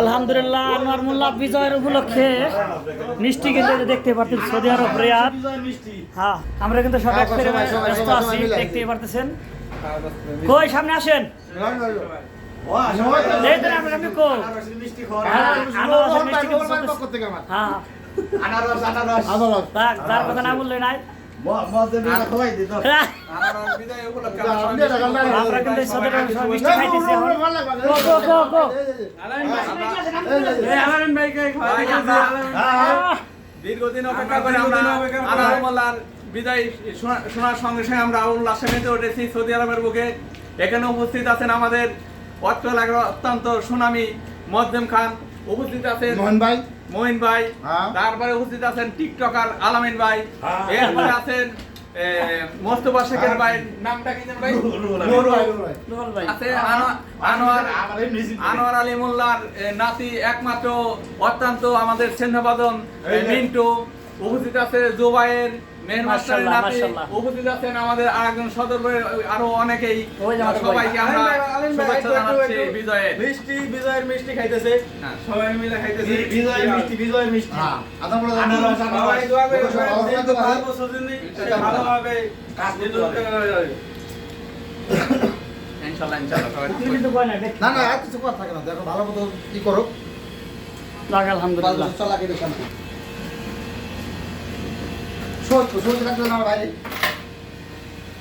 আলহামদুলিল্লাহ আনোয়ার মোল্লা বিজয়ের উপলক্ষে মিষ্টি কিন্তু দেখতে পারতেন সৌদি আরব রিয়াদ। হ্যাঁ আমরা কিন্তু সবাই সবাই, সবাই, সবাই, ব্যস্ত আছি। দেখতে পারতেছেন। কই সামনে আসেন। এই তো আপনি আপনি কই? হ্যাঁ। হ্যাঁ আনারস আনারস। আদালত তার তার কথা না বললে নাই। হ্যাঁ, আমরা কিন্তু দীর্ঘদিন অপেক্ষা করে আমরা আনারস মোল্লার বিদায় শোনা- শোনার সঙ্গে সঙ্গে আমরা উল্লাসে মেতে উঠেছি সৌদি আরবের বুকে। এখানে উপস্থিত আছেন আমাদের অত্র এলাকার অত্যন্ত সুনামি মজ্জেম খান। উপস্থিত আছেন মোহন ভাই। মহিন ভাই। হ্যাঁ। তারপরে উপস্থিত আছেন টিকটকার আলামিন ভাই। এরপরে আছেন মোস্তফা শেখের ভাই নামটা কি ভাই? নুরুল ভাই। আছে আনোয়ার- আনোয়ার আলী মোল্লার নাতি একমাত্র অত্যন্ত আমাদের স্নেহবাদন মিন্টু। উপস্থিত আছে জোবাইয়ের মেহমাস্টারের মাশাআল্লাহ, নাতি উপস্থিত আছেন আমাদের আরেকজন সদর আরও অনেকেই। ওই যে আমাদের সবাইকে আমরা শুভেচ্ছা জানাচ্ছি বিজয়ের। মিষ্টি বিজয়ের মিষ্টি খাইতেছে। হ্যাঁ। সবাই মিলে খাইতেছে। বিজয়ের মিষ্টি বিজয়ের মিষ্টি। হ্যাঁ, আদাম বলে দাও। সবাই দোয়া করে ভালো থাকতে ভালোভাবে কাজ করতে পারে ইনশাআল্লাহ ইনশাআল্লাহ সবাই তুই কিন্তু কয় না, না না আর কিছু কথা থাকে না। দেখো ভালো মতো কি করো। আলহামদুলিল্লাহ। শান্তি। সত্য সত্য রাখবে না আমার ভাই